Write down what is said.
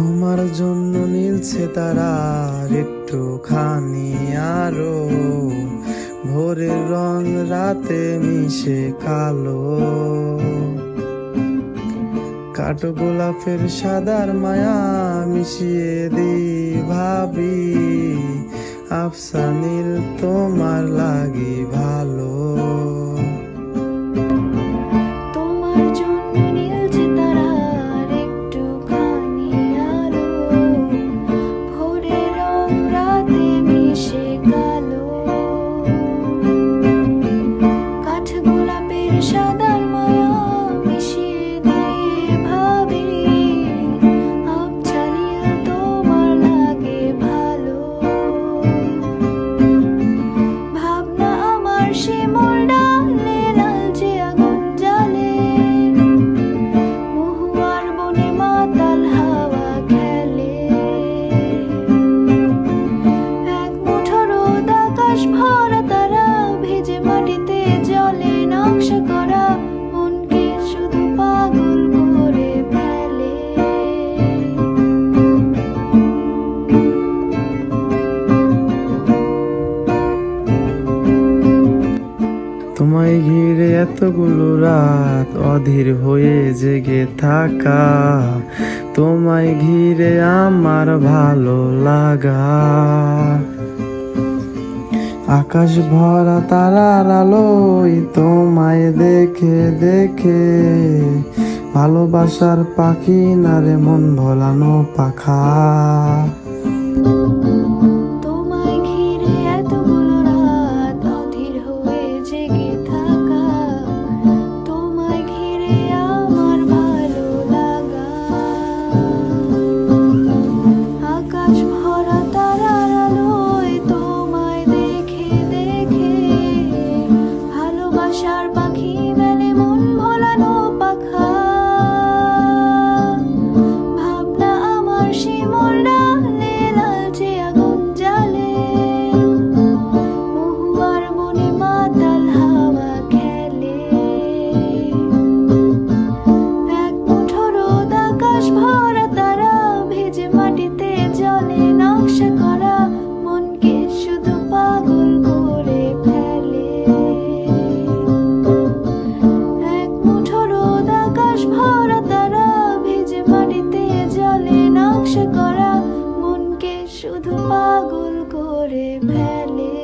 তোমার জন্য নীলছে তারা একটুখানি আরও ভোরের রং রাতে মিশে কালো। কাটো গোলাপের সাদার মায়া মিশিয়ে দি ভাবি। আফসা নীল তোমায় ঘিরে এতগুলো রাত অধীর হয়ে জেগে থাকা। তোমায় ঘিরে আমার ভালো লাগা। আকাশ ভরা তারার আলোয় তোমায় দেখে দেখে। ভালোবাসার পাখি নারে মন ভোলানো পাখা। আশা করা মনকে শুধু পাগল করে ফেলে। এক মুঠো রোদ আকাশ ভরা তারা ভেজে মাটিতে জলে নকশা করা মনকে শুধু পাগল করে ফেলে।